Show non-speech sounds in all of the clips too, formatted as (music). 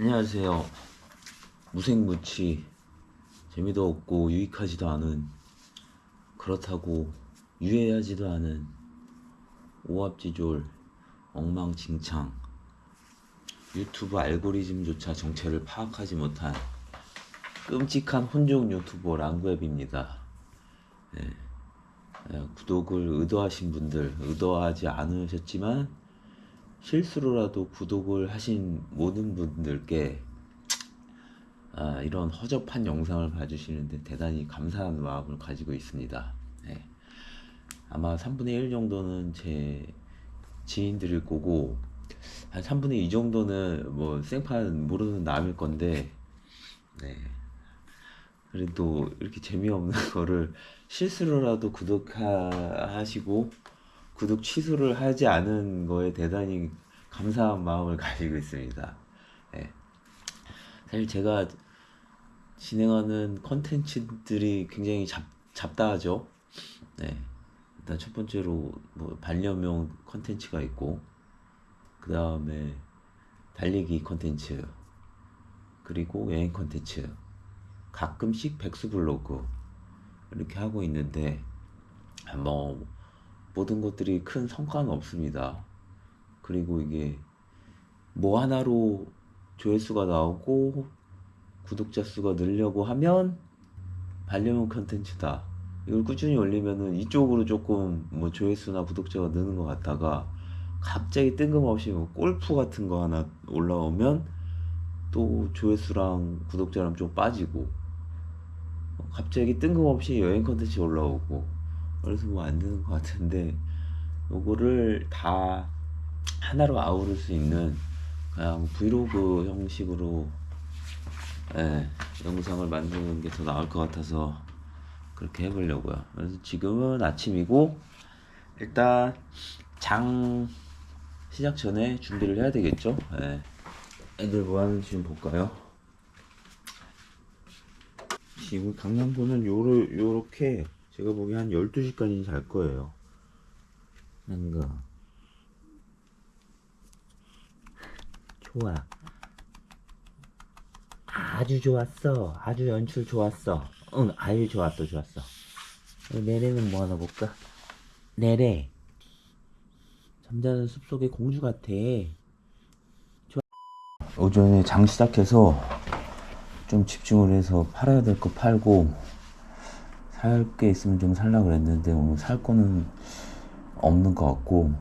안녕하세요. 무생무치 재미도 없고 유익하지도 않은 그렇다고 유해하지도 않은 오합지졸 엉망진창 유튜브 알고리즘조차 정체를 파악하지 못한 끔찍한 혼종 유튜버 랑구앱입니다. 네. 네, 구독을 의도하신 분들 의도하지 않으셨지만 실수로라도 구독을 하신 모든 분들께 아, 이런 허접한 영상을 봐주시는데 대단히 감사한 마음을 가지고 있습니다. 네. 아마 3분의 1 정도는 제 지인들일 거고 한 3분의 2 정도는 뭐 생판 모르는 남일 건데 네. 그래도 이렇게 재미없는 (laughs) 거를 실수로라도 구독하시고 구독 취소를 하지 않은 거에 대단히 감사한 마음을 (laughs) 가지고 있습니다. 네. 사실 제가 진행하는 컨텐츠들이 굉장히 잡, 잡다하죠. 네. 일단 첫 번째로 뭐 반려묘 컨텐츠가 있고 그 다음에 달리기 컨텐츠 그리고 여행 컨텐츠 가끔씩 백수 블로그 이렇게 하고 있는데 뭐 모든 것들이 큰 성과는 없습니다. 그리고 이게 뭐 하나로 조회수가 나오고 구독자 수가 늘려고 하면 반려묘 컨텐츠다. 이걸 꾸준히 올리면은 이쪽으로 조금 뭐 조회수나 구독자가 느는 것 같다가 갑자기 뜬금없이 뭐 골프 같은 거 하나 올라오면 또 조회수랑 구독자랑 좀 빠지고 갑자기 뜬금없이 여행 컨텐츠 올라오고 그래서 뭐 안 되는 것 같은데 요거를 다 하나로 아우를 수 있는 그냥 브이로그 형식으로 예, 영상을 만드는 게 더 나을 것 같아서 그렇게 해보려고요. 그래서 지금은 아침이고 일단 장 시작 전에 준비를 해야 되겠죠. 예. 애들 뭐 하는지 좀 볼까요? 지금 강남구는 요러, 요렇게 제가 보기에 한 12시까지는 잘 거예요. 뭔가 좋아. 아주 좋았어. 아주 연출 좋았어. 응, 아주 좋았어, 좋았어. 내래는 뭐 하나 볼까? 내래. 잠자는 숲속의 공주 같아. 좋아. 오전에 장 시작해서 좀 집중을 해서 팔아야 될 거 팔고 살 게 있으면 좀 살라 그랬는데 오늘 살 거는 없는 것 같고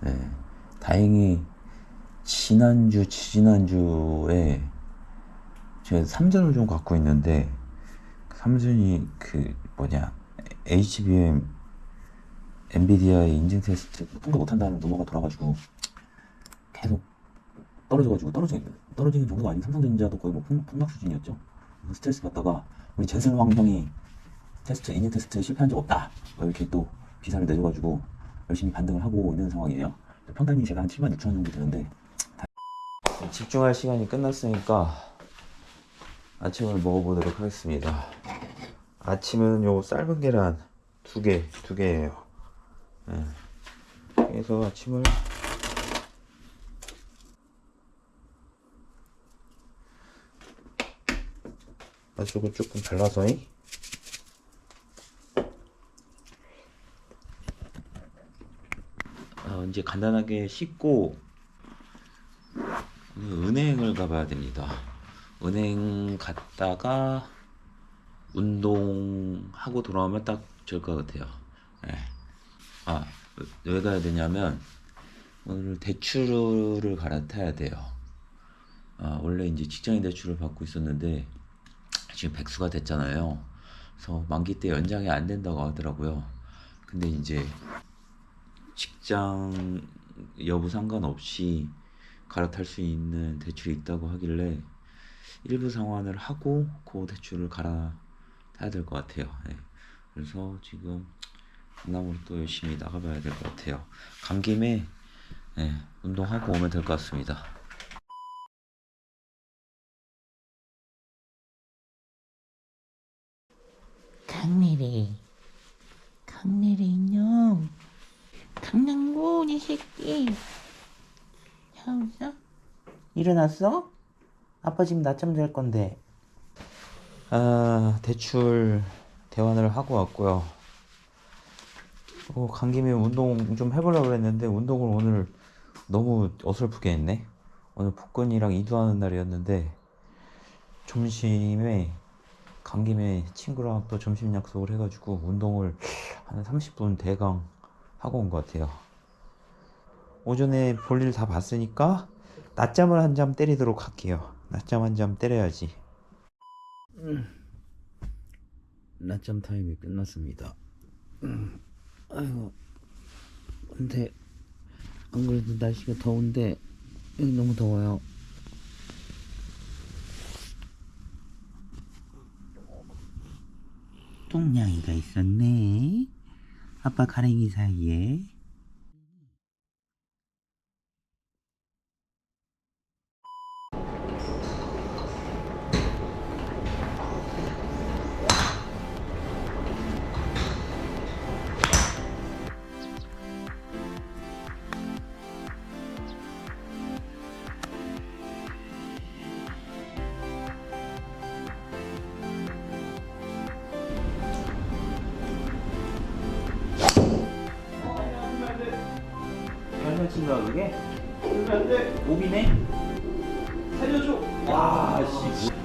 네. 다행히 지난주 지지난주에 제가 삼전을 좀 갖고 있는데 삼전이 그 뭐냐 HBM 엔비디아의 인증 테스트 통과 못한다는 노모가 돌아가지고 계속 떨어져가지고 떨어지 떨어지는 정도가 아닌 삼성전자도 거의 뭐 폭, 폭락 수준이었죠. 스트레스 받다가 우리 젠슨 황 형이 테스트 인증 테스트 실패한 적 없다 뭐 이렇게 또 기사를 내줘가지고 열심히 반등을 하고 있는 상황이에요. 평단이 제가 한 7만 6천 원 정도 되는데 다... 집중할 시간이 끝났으니까 아침을 먹어보도록 하겠습니다. 아침은 요 삶은 계란 두 개, 두 개예요. 네. 그래서 아침을 가지고 조금 발라서 잉? 어, 이제 간단하게 씻고 은행을 가봐야 됩니다. 은행 갔다가 운동하고 돌아오면 딱 될 것 같아요. 예. 아, 왜 가야 되냐면 오늘 대출을 갈아타야 돼요. 아, 원래 이제 직장인 대출을 받고 있었는데 지금 백수가 됐잖아요. 그래서 만기 때 연장이 안 된다고 하더라고요. 근데 이제 직장 여부 상관없이 갈아탈 수 있는 대출이 있다고 하길래 일부 상환을 하고 그 대출을 갈아타야 될 것 같아요. 네. 그래서 지금 강남으로 또 열심히 나가봐야 될 것 같아요. 간 김에 네, 운동하고 오면 될 것 같습니다. 강내래 강내래 인형 이 새끼 자 웃어? 일어났어? 아빠 지금 낮잠 잘 건데. 아, 대출 대환을 하고 왔고요. 어, 간 김에 운동 좀 해보려고 그랬는데 운동을 오늘 너무 어설프게 했네. 오늘 복근이랑 이두하는 날이었는데 점심에 간 김에 친구랑 또 점심 약속을 해가지고 운동을 한 30분 대강 하고 온 것 같아요. 오전에 볼일 다 봤으니까 낮잠을 한 잠 때리도록 할게요. 낮잠 한 잠 때려야지. 음. 낮잠 타임이 끝났습니다. 음. 아이고, 근데 안 그래도 날씨가 더운데 여기 너무 더워요. 똥냥이가 있었네. 아빠 가랭이 사이에. 친다 그게? 오비네? 살려줘. 와 씨.